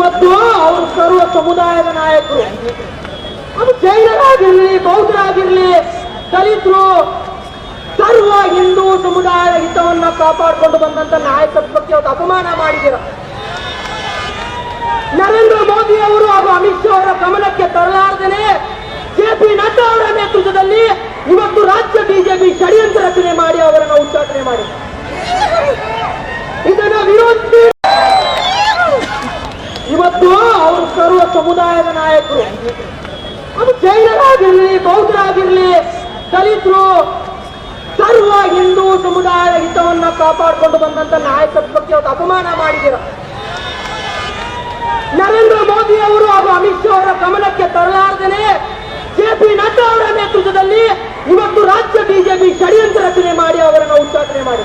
ಇವತ್ತು ಅವರು ಸರ್ವ ಸಮುದಾಯದ ನಾಯಕರು. ಅದು ಜೈನರಾಗಿರ್ಲಿ, ಬೌದ್ಧರಾಗಿರ್ಲಿ, ದಲಿತರು ಸರ್ವ ಹಿಂದೂ ಸಮುದಾಯದ ಹಿತವನ್ನ ಕಾಪಾಡಿಕೊಂಡು ಬಂದಂತ ನಾಯಕತ್ವಕ್ಕೆ ಅವರು ಅಪಮಾನ ಮಾಡಿದಿರ ನರೇಂದ್ರ ಮೋದಿ ಅವರು ಹಾಗೂ ಅಮಿತ್ ಶಾ ಅವರ ಗಮನಕ್ಕೆ ತರಲಾರದೇನೆ ಜೆ ಪಿ ನಡ್ಡಾ ಅವರ ನೇತೃತ್ವದಲ್ಲಿ ಇವತ್ತು ರಾಜ್ಯ ಬಿಜೆಪಿ ಷಡ್ಯಂತ್ರ ರಚನೆ ಮಾಡಿ ಅವರನ್ನು ಉಚ್ಚಾಟನೆ ಮಾಡಿ ಇದನ್ನ ವಿರೋಧಿಸಿ ಇವತ್ತು ಅವರು ತರುವ ಸಮುದಾಯದ ನಾಯಕರು. ಅದು ಜೈನರಾಗಿರ್ಲಿ, ಬೌದ್ಧರಾಗಿರ್ಲಿ, ದಲಿತರು, ಸರ್ವ ಹಿಂದೂ ಸಮುದಾಯದ ಹಿತವನ್ನ ಕಾಪಾಡಿಕೊಂಡು ಬಂದಂತ ನಾಯಕತ್ವಕ್ಕೆ ಅವರು ಅಪಮಾನ ಮಾಡಿದಿರ ನರೇಂದ್ರ ಮೋದಿ ಅವರು ಹಾಗೂ ಅಮಿತ್ ಶಾ ಅವರ ಗಮನಕ್ಕೆ ತರಲಾರದೇನೆ ಜೆ ಪಿ ನಡ್ಡಾ ಅವರ ನೇತೃತ್ವದಲ್ಲಿ ಇವತ್ತು ರಾಜ್ಯ ಬಿಜೆಪಿ ಷಡ್ಯಂತ್ರ ರಚನೆ ಮಾಡಿ ಅವರನ್ನು ಉಚ್ಚಾಟನೆ ಮಾಡಿ